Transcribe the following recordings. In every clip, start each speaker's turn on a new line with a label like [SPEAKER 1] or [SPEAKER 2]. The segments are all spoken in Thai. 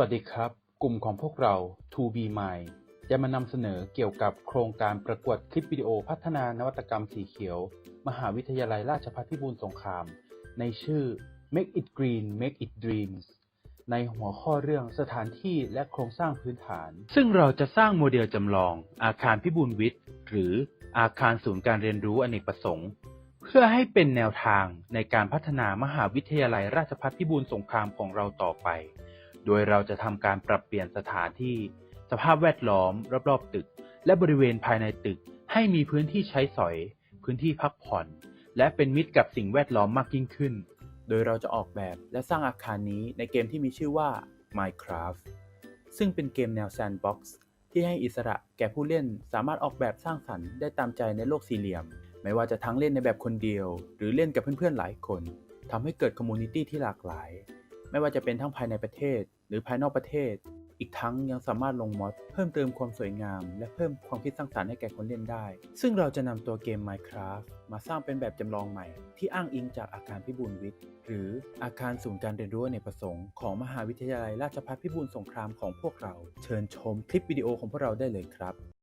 [SPEAKER 1] วัสดีครับ กลุ่มของพวกเรา To Be Mind จะมานำเสนอเกี่ยวกับโครงการประกวดคลิปวิดีโอพัฒนานวัตกรรมสีเขียว มหาวิทยาลัยราชภัฏพิบูลสงคราม ในชื่อ Make it Green Make it Dreams ในหัวข้อเรื่องสถานที่และโครงสร้างพื้นฐาน ซึ่งเราจะสร้างโมเดลจำลอง อาคารพิบูลวิทย์ หรืออาคารศูนย์การเรียนรู้อเนกประสงค์ เพื่อให้เป็นแนวทางในการพัฒนามหาวิทยาลัยราชภัฏพิบูลสงครามของเราต่อไป โดยเราจะทำการปรับเปลี่ยนสถานที่ สภาพแวดล้อม รอบๆตึก และบริเวณภายในตึก ให้มีพื้นที่ใช้สอย พื้นที่พักผ่อน และเป็นมิตรกับสิ่งแวดล้อมมากยิ่งขึ้น โดยเราจะออกแบบและสร้างอาคารนี้ในเกมที่มีชื่อว่า Minecraft ซึ่งเป็นเกมแนวแซนด์บ็อกซ์ที่ให้อิสระแก่ผู้เล่นสามารถออกแบบสร้างสรรค์ได้ตามใจในโลกสี่เหลี่ยม ไม่ว่าจะทั้งเล่นในแบบคนเดียว หรือเล่นกับเพื่อนๆหลายคนทำให้เกิดคอมมูนิตี้ที่หลากหลาย ไม่ว่าจะเป็นทั้งภายในประเทศ หรือภายนอกประเทศ อีกทั้งยังสามารถลงมอดเพิ่มเติมความสวยงาม และเพิ่มความคิดสร้างสรรค์ให้แก่คนเล่นได้ ซึ่งเราจะนำตัวเกม Minecraft มาสร้างเป็นแบบจำลองใหม่ ที่อ้างอิงจากอาคารพิบูลวิทย์ หรืออาคารศูนย์การเรียนรู้ในประสงค์ของมหาวิทยาลัยราชภัฏพิบูลสงครามของพวกเรา เชิญชมคลิปวิดีโอของพวกเราได้เลยครับ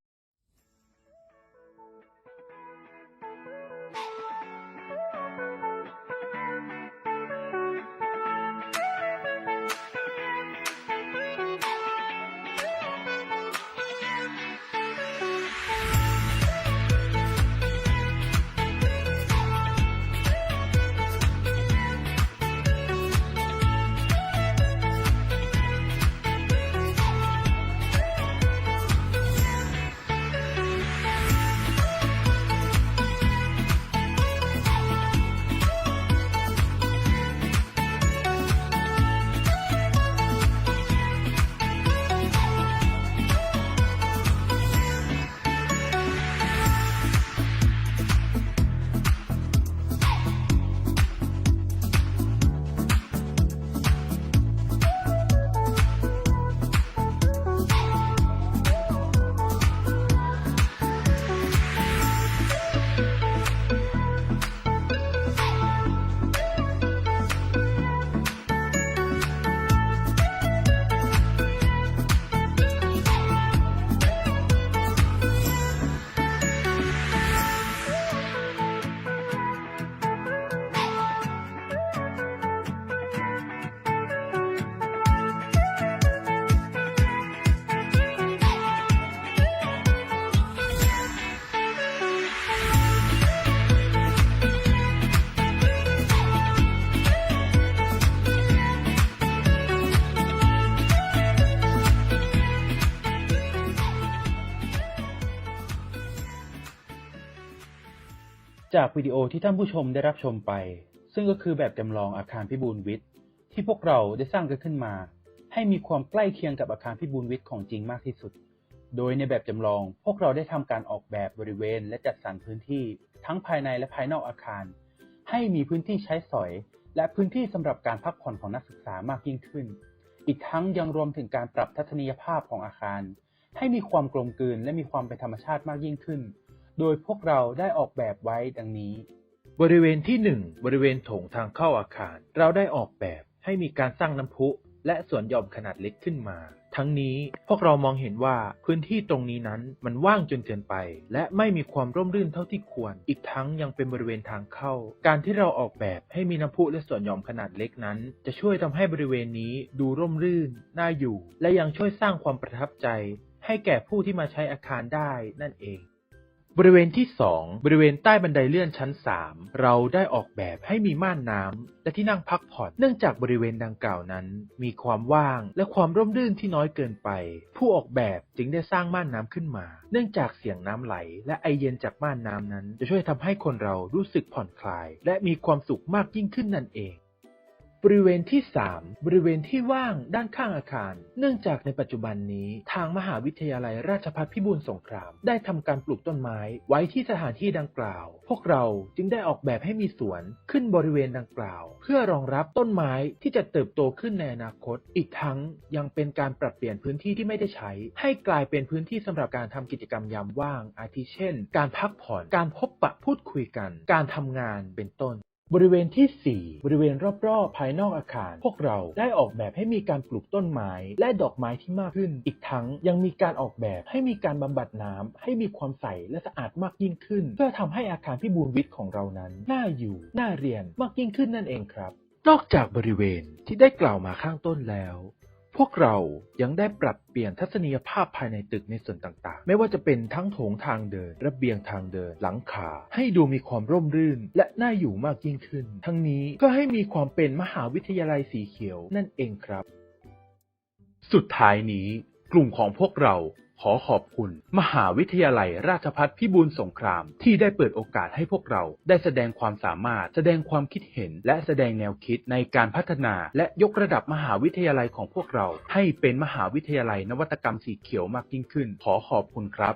[SPEAKER 1] จากวิดีโอที่ท่านผู้ชมได้รับชมไป ซึ่งก็คือแบบจำลองอาคารพิบูลวิทย์ ที่พวกเราได้สร้างกันขึ้นมา ให้มีความใกล้เคียงกับอาคารพิบูลวิทย์ของจริงมากที่สุด โดยในแบบจำลองพวกเราได้ทำการออกแบบบริเวณ และจัดสรรพื้นที่ ทั้งภายในและภายนอกอาคาร ให้มีพื้นที่ใช้สอย และพื้นที่สำหรับการพักผ่อนของนักศึกษามากยิ่งขึ้น อีกทั้งยังรวมถึงการปรับทัศนียภาพของอาคาร ให้มีความกลมกลืนและมีความเป็นธรรมชาติมากยิ่งขึ้น โดยพวกเราได้ออกแบบไว้ดังนี้ บริเวณที่ 1 บริเวณโถงทางเข้าอาคาร เราได้ออกแบบให้มีการสร้างน้ำพุและสวนหย่อมขนาดเล็กขึ้นมา ทั้งนี้พวกเรามองเห็นว่าพื้นที่ตรงนี้นั้นมันว่างจนเกินไป และไม่มีความร่มรื่นเท่าที่ควร อีกทั้งยังเป็นบริเวณทางเข้า การที่เราออกแบบให้มีน้ำพุและสวนหย่อมขนาดเล็กนั้น จะช่วยทำให้บริเวณนี้ดูร่มรื่น น่าอยู่ และยังช่วยสร้างความประทับใจ ให้แก่ผู้ที่มาใช้อาคารได้นั่นเอง บริเวณที่ 2 บริเวณใต้บันไดเลื่อนชั้น 3 เราได้ออกแบบให้มีม่านน้ำและที่นั่งพักผ่อนเนื่องจากบริเวณดังกล่าวนั้น มีความว่างและความร่มรื่นที่น้อยเกินไป ผู้ออกแบบจึงได้สร้างม่านน้ำขึ้นมา เนื่องจากเสียงน้ำไหล และไอเย็นจากม่านน้ำนั้น จะช่วยทำให้คนเรารู้สึกผ่อนคลาย และมีความสุขมากยิ่งขึ้นนั่นเอง บริเวณที่ 3 บริเวณที่ว่างด้านข้างอาคาร เนื่องจากในปัจจุบันนี้ ทางมหาวิทยาลัยราชภัฏพิบูลสงคราม ได้ทำการปลูกต้นไม้ไว้ที่สถานที่ดังกล่าว พวกเราจึงได้ออกแบบให้มีสวนขึ้นบริเวณดังกล่าว เพื่อรองรับต้นไม้ที่จะเติบโตขึ้นในอนาคต อีกทั้งยังเป็นการปรับเปลี่ยนพื้นที่ที่ไม่ได้ใช้ ให้กลายเป็นพื้นที่สำหรับการทำกิจกรรมยามว่าง อาทิเช่น การพักผ่อน การพบปะพูดคุยกัน การทำงานเป็นต้น
[SPEAKER 2] บริเวณที่ 4 บริเวณรอบๆ ภายนอกอาคาร พวกเราได้ออกแบบให้มีการปลูกต้นไม้ และดอกไม้ที่มากขึ้น อีกทั้งยังมีการออกแบบให้มีการบำบัดน้ำให้มีความใสและสะอาดมากยิ่งขึ้น เพื่อทำให้อาคารพิบูลวิทย์ของเรานั้น น่าอยู่ น่าเรียนมากยิ่งขึ้นนั่นเองครับ นอกจากบริเวณที่ได้กล่าวมาข้างต้นแล้ว พวกเรายังได้ปรับเปลี่ยนทัศนียภาพภายในตึกในส่วนต่างๆ ไม่ว่าจะเป็นทั้งโถงทางเดิน ระเบียงทางเดิน หลังคา ให้ดูมีความร่มรื่น และน่าอยู่มากยิ่งขึ้น ทั้งนี้ก็ให้มีความเป็นมหาวิทยาลัยสีเขียวนั่นเองครับ
[SPEAKER 1] สุดท้ายนี้กลุ่มของพวกเรา ขอขอบคุณ มหาวิทยาลัยราชพัฒพิบูลสงคราม ที่ได้เปิดโอกาสให้พวกเราได้แสดงความสามารถ แสดงความคิดเห็น และแสดงแนวคิดในการพัฒนา และยกระดับมหาวิทยาลัยของพวกเรา ให้เป็นมหาวิทยาลัยนวัตกรรมสีเขียวมากยิ่งขึ้น ขอขอบคุณครับ